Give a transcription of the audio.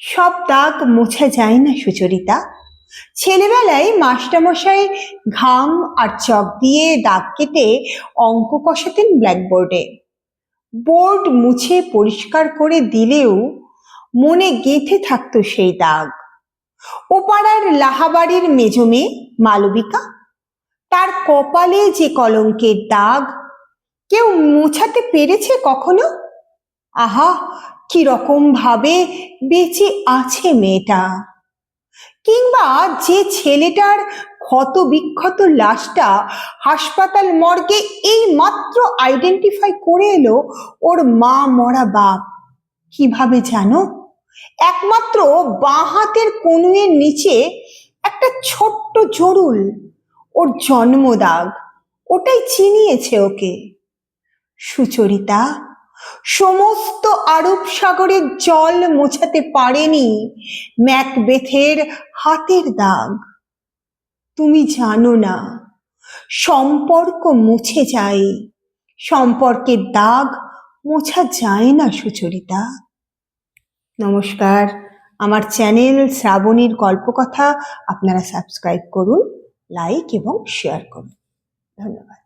সব দাগ মোছা যায় না সুচরিতা। ছেলেবেলায় মাস্টারমশাই ঘাম আর চক দিয়ে দাগ কেটে অঙ্ক কষাতেন ব্ল্যাকবোর্ডে বোর্ড মুছে পরিষ্কার করে দিলেও মনে গেঁথে থাকতো সেই দাগ। ও পাড়ার লাহাবাড়ির মেজমে মালবিকা, তার কপালে যে কলঙ্কের দাগ, কেউ মোছাতে পেরেছে কখনো? আহা ভাবে বেঁচে আছে মেয়েটা? কিংবা যে ছেলেটার ক্ষত বিক্ষত লাশটা হাসপাতাল মর্গে এই মাত্র আইডেন্টিফাই করে এলো ওর মা মরা বাপ। কীভাবে জানো? একমাত্র বাঁ হাতের কনুয়ের নিচে একটা ছোট্ট জরুল, ওর জন্মদাগ, ওটাই চিনিয়েছে ওকে। সুচরিতা সমস্ত আরব সাগরের জল মোছাতে পারেনি ম্যাকবেথের হাতের দাগ। তুমি জানো না, সম্পর্ক মুছে যায়, সম্পর্কের দাগ মোছা যায় না সুচরিতা। নমস্কার, আমার চ্যানেল শ্রাবণীর গল্পকথা, আপনারা সাবস্ক্রাইব করুন, লাইক এবং শেয়ার করুন। ধন্যবাদ।